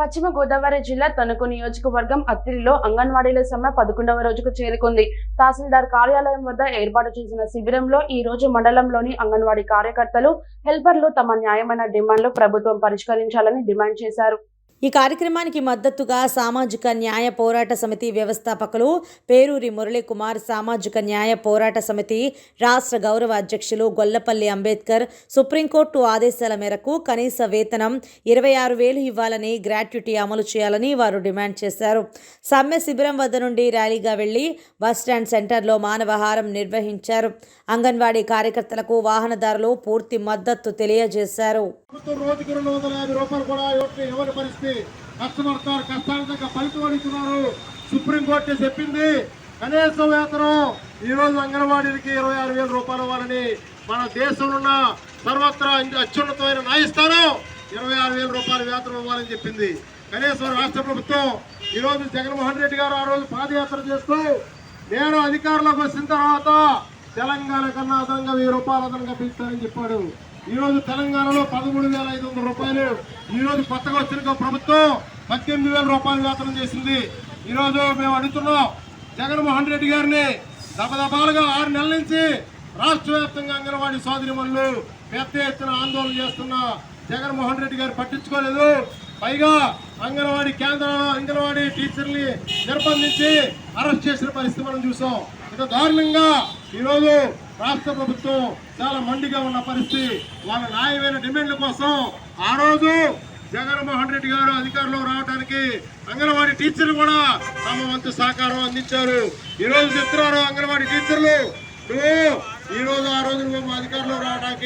పశ్చిమ గోదావరి జిల్లా తణుకు నియోజకవర్గం అత్తిలిలో అంగన్వాడీల సమ్మె పదకొండవ రోజుకు చేరుకుంది. తహసీల్దార్ కార్యాలయం వద్ద ఏర్పాటు చేసిన శిబిరంలో ఈ రోజు మండలంలోని అంగన్వాడీ కార్యకర్తలు హెల్పర్లు తమ న్యాయమైన డిమాండ్లు ప్రభుత్వం పరిష్కరించాలని డిమాండ్ చేశారు. ఈ కార్యక్రమానికి మద్దతుగా సామాజిక న్యాయ పోరాట సమితి వ్యవస్థాపకులు పేరూరి మురళీకుమార్ సామాజిక న్యాయ పోరాట సమితి రాష్ట్ర గౌరవ అధ్యక్షులు గొల్లపల్లి అంబేద్కర్ సుప్రీంకోర్టు ఆదేశాల మేరకు కనీస వేతనం ఇరవై ఆరు వేలు ఇవ్వాలని గ్రాట్యుటీ అమలు చేయాలని వారు డిమాండ్ చేశారు. సమ్మె శిబిరం వద్ద నుండి ర్యాలీగా వెళ్ళి బస్టాండ్ సెంటర్లో మానవహారం నిర్వహించారు. అంగన్వాడీ కార్యకర్తలకు వాహనదారులు పూర్తి మద్దతు తెలియజేశారు. ప్రభుత్వం రోజుకి రెండు వందల యాభై రూపాయలు కూడా ఇవ్వట్లే ఎవరి పరిస్థితి? కష్టపడతారు కష్టాల ఫలితం అడుగుతున్నారు సుప్రీంకోర్టు చెప్పింది. కనీస వేతనం ఈ రోజు అంగన్వాడీలకి ఇరవై ఆరు వేల రూపాయలు ఇవ్వాలని మన దేశంలో ఉన్న సర్వత్రా అత్యున్నతమైన న్యాయస్థానం ఇరవై ఆరు వేల రూపాయల వేతనం ఇవ్వాలని చెప్పింది. కనీసం రాష్ట్ర ప్రభుత్వం ఈ రోజు జగన్మోహన్ రెడ్డి గారు ఆ రోజు పాదయాత్ర చేస్తూ నేను అధికారంలోకి వచ్చిన తర్వాత తెలంగాణ కన్నా అదనంగా వెయ్యి రూపాయలు అదనంగా పెంచుతానని చెప్పాడు. ఈరోజు తెలంగాణలో పదమూడు వేల ఐదు వందల రూపాయలు. ఈ రోజు కొత్తగా వచ్చిన ప్రభుత్వం పద్దెనిమిది వేల రూపాయలు వేతనం చేసింది. ఈరోజు మేము అడుగుతున్నాం జగన్మోహన్ రెడ్డి గారిని దబదబాలుగా ఆరు నెలల నుంచి రాష్ట్ర వ్యాప్తంగా అంగన్వాడీ సోదరిమణులు పెద్ద ఎత్తున ఆందోళన చేస్తున్న జగన్మోహన్ రెడ్డి గారు పట్టించుకోలేదు. పైగా అంగన్వాడీ కేంద్రాలు అంగన్వాడీ టీచర్ని నిర్బంధించి అరెస్ట్ చేసిన పరిస్థితి మనం చూసాం. ఇక దారుణంగా ఈరోజు రాష్ట్ర ప్రభుత్వం చాలా మండిగా ఉన్న పరిస్థితి. వాళ్ళ న్యాయమైన డిమాండ్ల కోసం ఆ రోజు జగన్మోహన్ రెడ్డి గారు అధికారంలో రావడానికి అంగన్వాడీ టీచర్లు కూడా తమ వంతు సహకారం అందించారు. ఈరోజు చెప్తున్నారు అంగన్వాడీ టీచర్లు నువ్వు ఈరోజు ఆ రోజు నువ్వు మా అధికారంలో రావడానికి